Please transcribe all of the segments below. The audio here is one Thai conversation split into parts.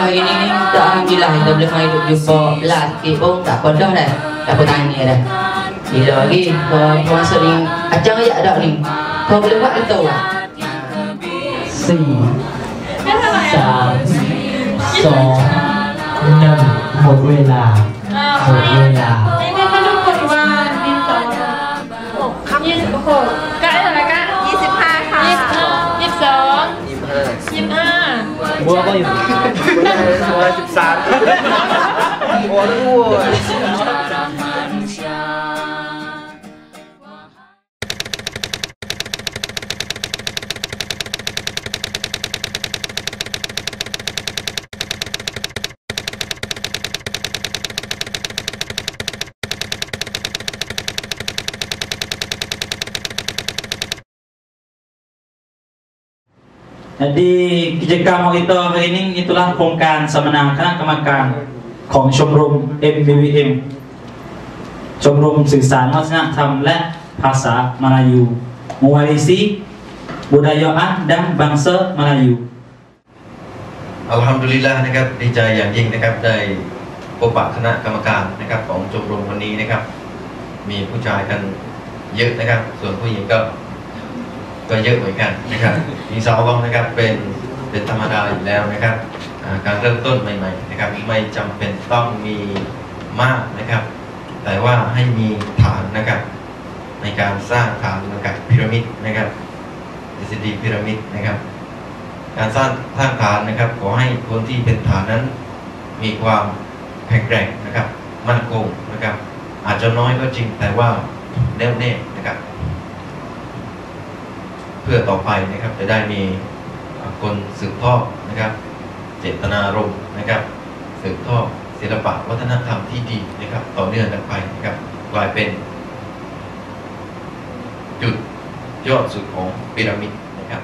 lagi ini dah gila hidup lima hidup jumpa belas kibong tak kodoh dah tak apa tanya dah gila lagi kau masuk ni acang ajak dah ni kau boleh buat itu lah si sam so enam một quê là. Một quê là. Boa, Bahia. 我的路 โอ้โห Jadi กิจกรรมของ kita hari ini itulah โครงการสัมมนาคณะกรรมการของชมรม MBVM ชมรมสื่อสารวัฒนธรรม และภาษา Melayu mewarisi budayaan dan bangsa Melayu อัลฮัมดุลิลละห์นะครับดีใจอย่างยิ่งนะครับได้พบปะคณะกรรมการนะครับของชมรมวันนี้นะครับ มีผู้ชายกันเยอะนะครับ ส่วนผู้หญิงก็ ก็เยอะเหมือนกันนะครับมีสาวบ้างนะครับเป็นเป็นธรรมดาอยู่แล้วนะครับการเริ่มต้นใหม่ๆนะครับไม่จำเป็นต้องมีมากนะครับ แต่ว่าให้มีฐานนะครับ ในการสร้างฐานนะครับพีระมิดนะครับทฤษฎีพีระมิดนะครับ การสร้างสร้างฐานนะครับ ขอให้คนที่เป็นฐานนั้น มีความแข็งแกร่งนะครับ มั่นคงนะครับ อาจจะน้อยก็จริงแต่ว่าแน่วแน่นะครับ เพื่อต่อไปนะครับจะได้มีคนสืบทอดนะครับ เจตนารมณ์นะครับสืบทอดศิลปะวัฒนธรรมที่ดีนะครับ ต่อเนื่องกันไปนะครับกลายเป็น จุดยอดสุดของพีระมิดนะครับ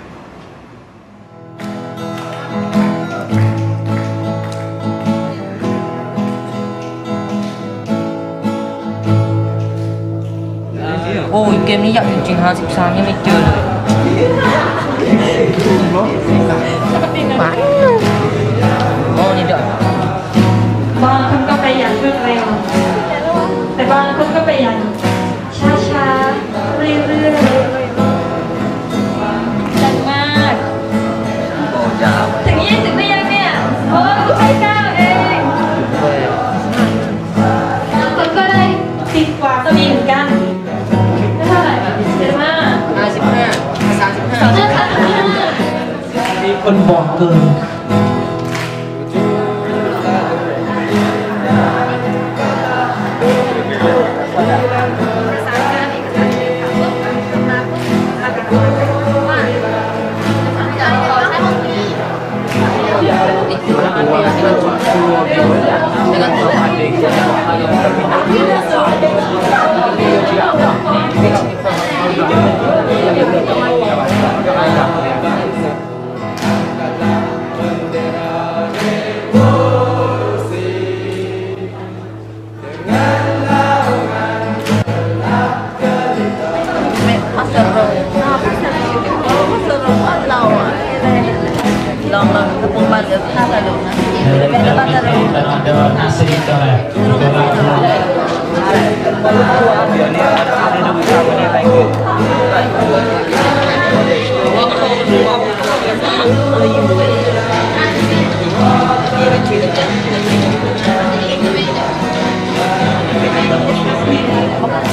โอ้ยเกมนี้อยากจริงๆ53ยังไม่เจอเลย 什么 gì. ke Thank you. Ada nasi coret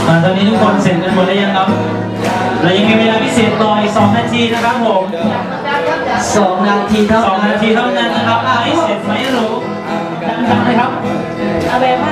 Nah, ตอนนี้ทุกคนเสร็จกันหมดแล้วยังครับ เรายังมีเวลาพิเศษต่ออีก2นาทีนะครับผม สองนาทีเท่าสองนาทีเท่านั้นนะครับอ่าให้เสร็จไหมรู้ดังๆนะครับเอาไปวา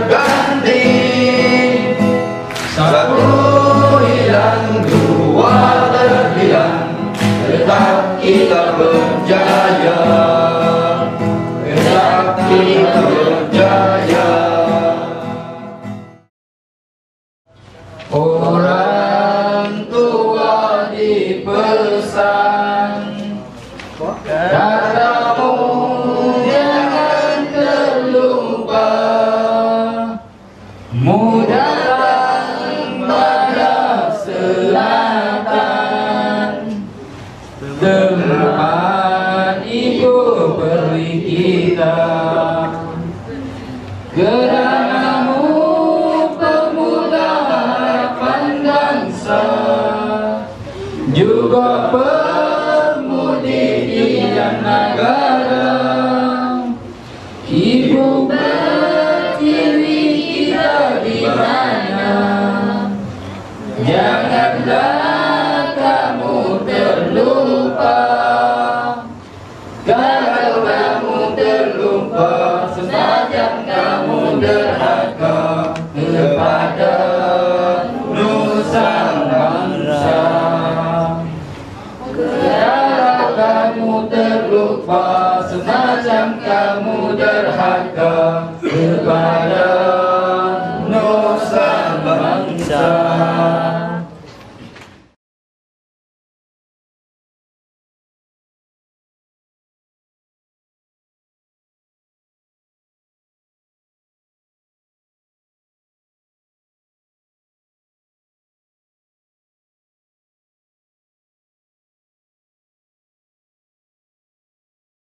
Orang tua dipesan Katamu jangan terlupa. Mudah yang kamu derhaga kepada nusa bangsa Tiada kamu terlupa semacam kamu derhaga kepada